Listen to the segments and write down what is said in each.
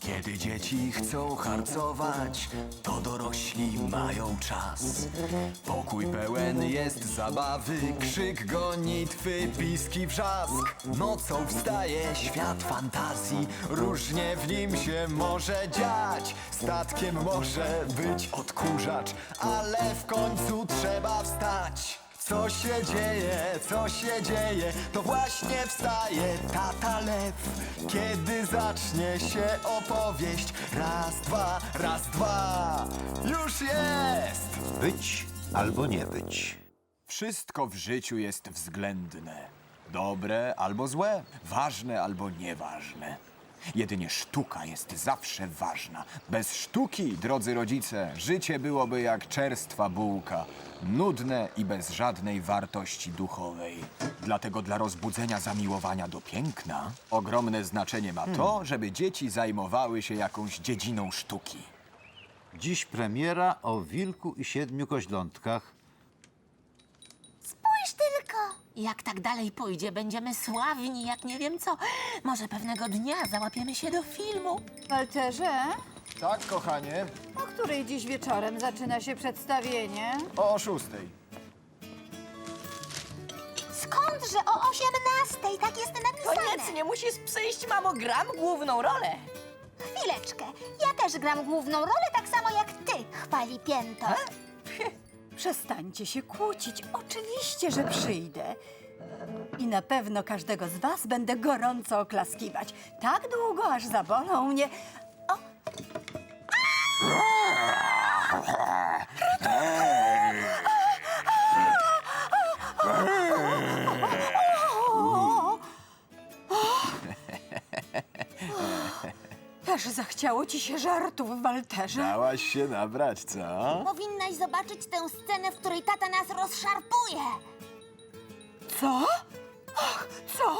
Kiedy dzieci chcą harcować, to dorośli mają czas. Pokój pełen jest zabawy, krzyk gonitwy, piski wrzask. Nocą wstaje świat fantazji, różnie w nim się może dziać. Statkiem może być odkurzacz, ale w końcu trzeba. Co się dzieje, co się dzieje, to właśnie wstaje tata lew. Kiedy zacznie się opowieść, raz, dwa, raz, dwa, już jest! Być albo nie być. Wszystko w życiu jest względne. Dobre albo złe, ważne albo nieważne. Jedynie sztuka jest zawsze ważna. Bez sztuki, drodzy rodzice, życie byłoby jak czerstwa bułka. Nudne i bez żadnej wartości duchowej. Dlatego dla rozbudzenia zamiłowania do piękna ogromne znaczenie ma to, żeby dzieci zajmowały się jakąś dziedziną sztuki. Dziś premiera o wilku i siedmiu koźlątkach. Jak tak dalej pójdzie, będziemy sławni jak nie wiem co. Może pewnego dnia załapiemy się do filmu. Walterze, Tak, kochanie, o której dziś wieczorem zaczyna się przedstawienie? o szóstej. Skądże o 18? Tak jest napisane. Koniecznie musisz przyjść, mamo, gram główną rolę. Chwileczkę. Ja też gram główną rolę tak samo jak ty, chwali pięto. Przestańcie się kłócić. Oczywiście, że przyjdę. I na pewno każdego z was będę gorąco oklaskiwać. Tak długo, aż zabolą mnie. O, też zachciało ci się żartów, Walterze. Dałaś się nabrać, co? Powinnaś zobaczyć tę scenę, w której tata nas rozszarpuje. Co? Ach, co?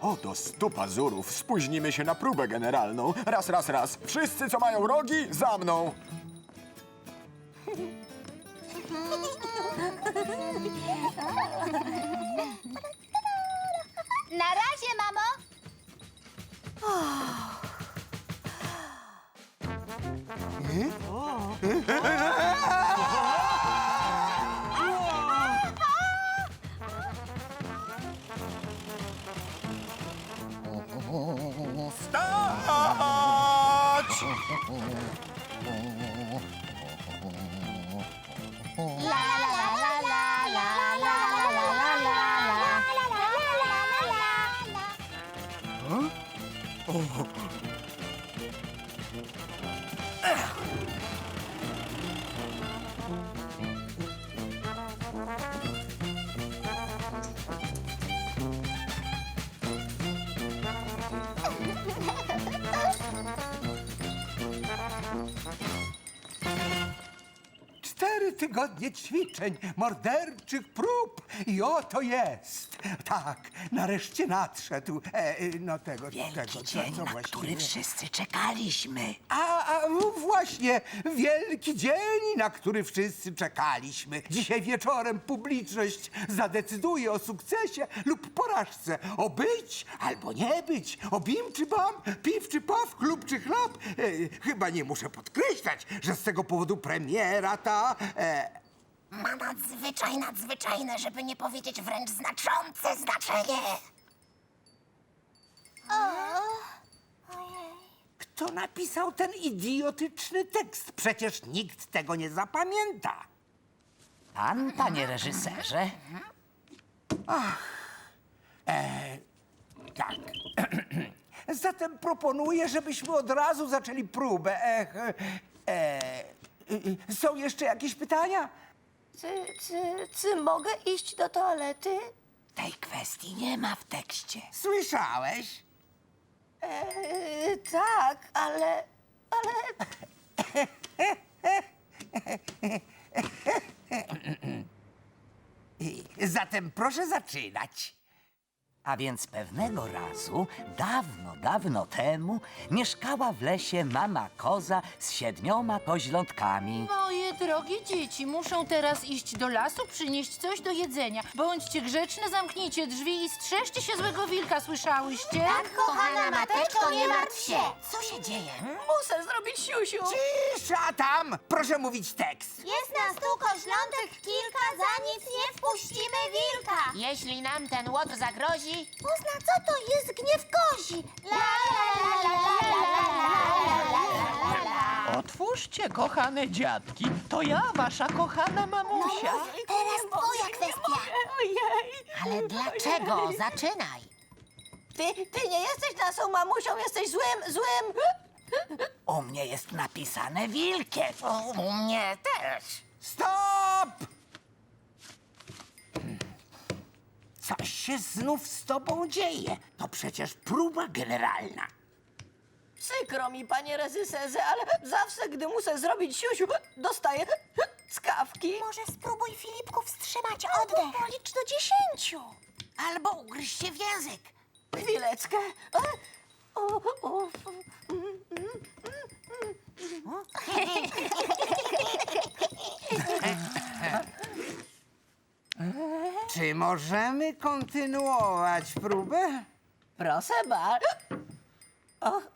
O, do stu pazurów. Spóźnimy się na próbę generalną. Raz, raz, raz. Wszyscy, co mają rogi, za mną. Tygodnie ćwiczeń, morderczych prób i oto jest. Tak, nareszcie nadszedł. E, e, no tego, tego, co, co właściwie. wszyscy czekaliśmy. A, a no właśnie, wielki dzień, na który wszyscy czekaliśmy. Dzisiaj wieczorem publiczność zadecyduje o sukcesie lub porażce, o być albo nie być, o bim czy bam, piw czy paw, klub czy chlap. E, chyba nie muszę podkreślać, że z tego powodu premiera ta... E, Ma nadzwyczaj, nadzwyczajne, żeby nie powiedzieć wręcz znaczące znaczenie. Kto napisał ten idiotyczny tekst? Przecież nikt tego nie zapamięta. Pan, panie reżyserze. Tak. Zatem proponuję, żebyśmy od razu zaczęli próbę. Ech, e, e, e, są jeszcze jakieś pytania? Czy, czy, czy mogę iść do toalety? Tej kwestii nie ma w tekście. Słyszałeś? E, tak, ale... ale... Zatem proszę zaczynać. A więc pewnego razu, dawno, dawno temu, mieszkała w lesie mama koza z siedmioma koźlątkami. Moje drogie dzieci, muszą teraz iść do lasu, przynieść coś do jedzenia. Bądźcie grzeczne, zamknijcie drzwi i strzeżcie się złego wilka, słyszałyście? Tak, kochana mateczko, nie martw się. Co się dzieje? Muszę zrobić siusiu. Cisza tam! Proszę mówić tekst. Jest nas tu koźlątek kilka, za nic nie wpuścimy wilka. Jeśli nam ten łot zagrozi, Uzna, co to jest gniew kozi? La. Otwórzcie, kochane dziadki. To ja, wasza kochana mamusia. Teraz twoja kwestia. ale dlaczego? Zaczynaj. Ty, ty nie jesteś naszą mamusią, jesteś złym, złym... U mnie jest napisane wilkiem. U mnie też. Stop! Coś się znów z tobą dzieje. To przecież próba generalna. Przykro mi, panie rezyserze, ale zawsze, gdy muszę zrobić siusiu, dostaję skawki. Może spróbuj Filipku wstrzymać oddech. Policz do dziesięciu. Albo ugryź się w język. Chwileczkę. E, o, o, Czy możemy kontynuować próbę? Proszę bardzo. O,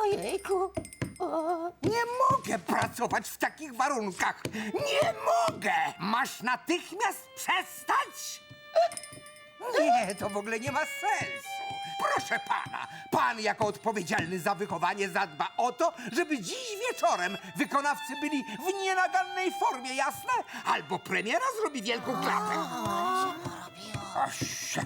ojejku. O, Nie mogę pracować w takich warunkach! Nie mogę! Masz natychmiast przestać! Nie, to w ogóle nie ma sensu. Proszę pana, pan jako odpowiedzialny za wychowanie zadba o to, żeby dziś wieczorem wykonawcy byli w nienagannej formie, jasne? Albo premiera zrobi wielką klapę. Oś. No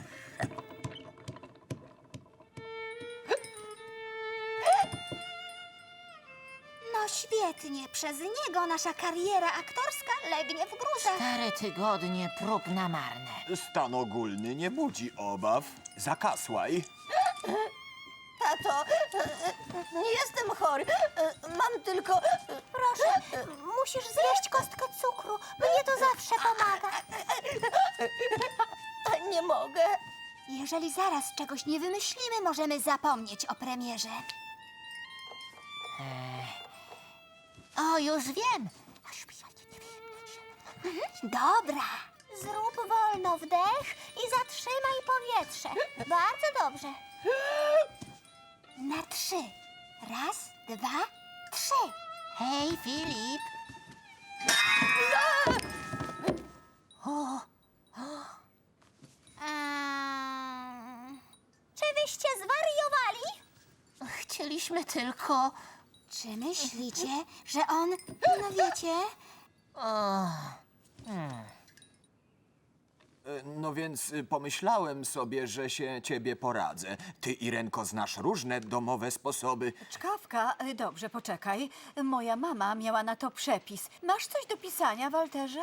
świetnie, przez niego nasza kariera aktorska legnie w gruzach. Cztery tygodnie prób na marne. Stan ogólny nie budzi obaw. Zakasłaj. tato, nie jestem chory. Mam tylko... Proszę, musisz zjeść kostkę cukru. Mnie to zawsze pomaga. Nie mogę. Jeżeli zaraz czegoś nie wymyślimy, możemy zapomnieć o premierze. O, już wiem. Dobra. Zrób wolno wdech i zatrzymaj powietrze. Bardzo dobrze. Na trzy. Raz, dwa, trzy. Hej, Filip. Eee, czy wyście zwariowali? Chcieliśmy tylko... Czy myślicie, że on, no wiecie, E, No więc y, pomyślałem sobie, że się ciebie poradzę. Ty, Irenko, znasz różne domowe sposoby. Czkawka, y, dobrze, poczekaj. Moja mama miała na to przepis. Masz coś do pisania, Walterze?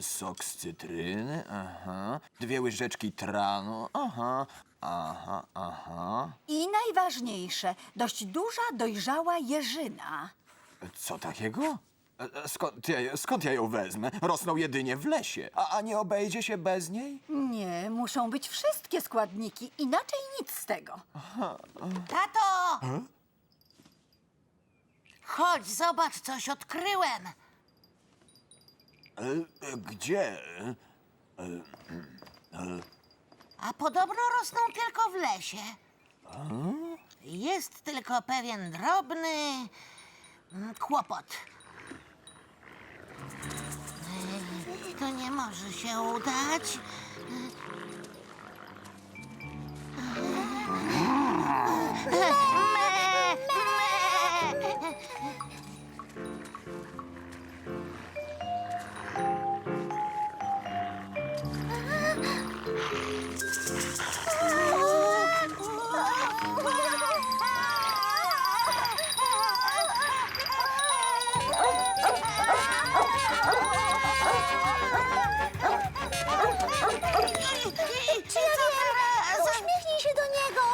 Sok z cytryny, aha. Dwie łyżeczki tranu, aha. Aha, aha. I najważniejsze, dość duża, dojrzała jeżyna. Co takiego? E, e, Skąd ja, skąd ja ją wezmę? Rosną jedynie w lesie. A, a nie obejdzie się bez niej? Nie, muszą być wszystkie składniki, inaczej nic z tego. Tato! Chodź, zobacz, coś odkryłem. E, e, gdzie? A podobno rosną tylko w lesie. Jest tylko pewien drobny mm, kłopot. To nie może się udać. Przyjaciele, uśmiechnij się do niego!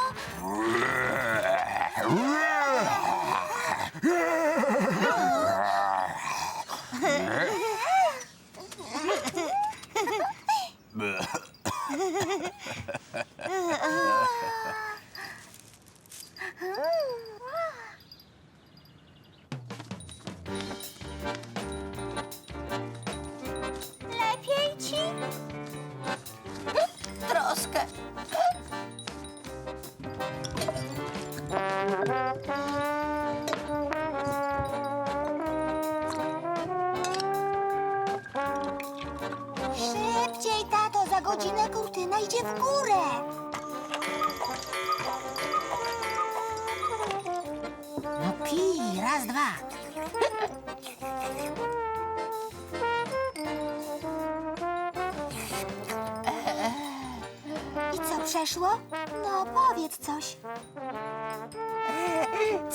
W górę. No pij, raz, dwa. I co przeszło? No, powiedz coś.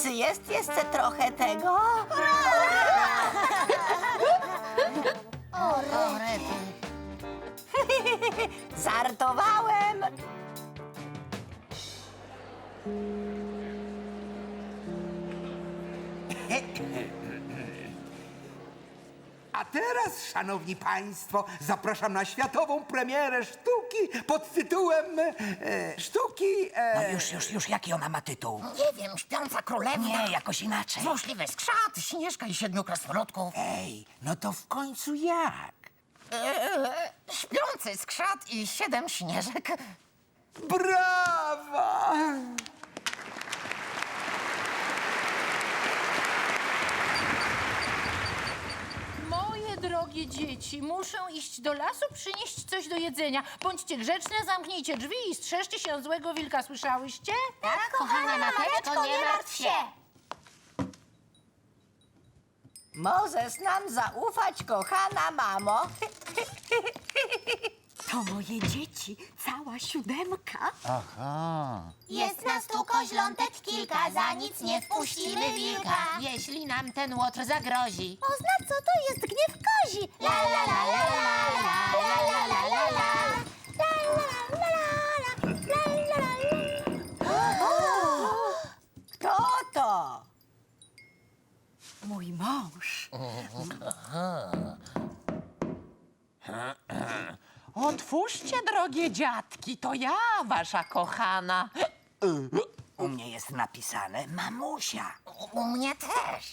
Czy jest jeszcze trochę tego? O, rety. Żartowałem! A teraz, szanowni państwo, zapraszam na światową premierę sztuki pod tytułem e, sztuki... E, No już, już, już, jaki ona ma tytuł? Nie wiem, śpiąca królewna. Nie, jakoś inaczej. Złośliwy skrzat, śnieżka i siedmiu krasnoludków. Ej, no to w końcu jak? Eee, śpiący skrzat i siedem śnieżek. Brawa! Moje drogie dzieci, muszę iść do lasu, przynieść coś do jedzenia. Bądźcie grzeczne, zamknijcie drzwi i strzeżcie się złego wilka, słyszałyście? Tak, kochana mateczko, nie martw się. Możesz nam zaufać, kochana mamo. To moje dzieci, cała siódemka. Aha. Jest nas tu koźlątek kilka, za nic nie wpuścimy wilka. Jeśli nam ten łotr zagrozi. Poznać, co to jest gniew kozi. La la la la la la la la la la. La la la la la la la la. Kto to? Mój mąż. Otwórzcie, drogie dziadki, to ja, wasza kochana. U mnie jest napisane mamusia. U mnie też.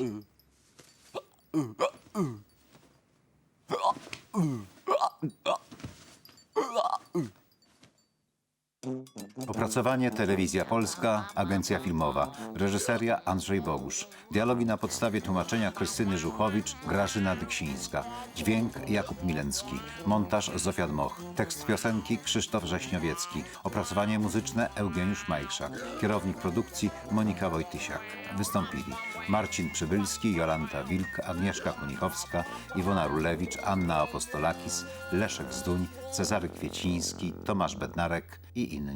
Opracowanie Telewizja Polska, Agencja Filmowa. Reżyseria Andrzej Bogusz. Dialogi na podstawie tłumaczenia Krystyny Żuchowicz, Grażyna Dyksińska. Dźwięk Jakub Milencki. Montaż Zofia Dmoch. Tekst piosenki Krzysztof Rześniowiecki. Opracowanie muzyczne Eugeniusz Majchrzak. Kierownik produkcji Monika Wojtysiak. Wystąpili Marcin Przybylski, Jolanta Wilk, Agnieszka Kunichowska, Iwona Rulewicz, Anna Apostolakis, Leszek Zduń, Cezary Kwieciński, Tomasz Bednarek i inni.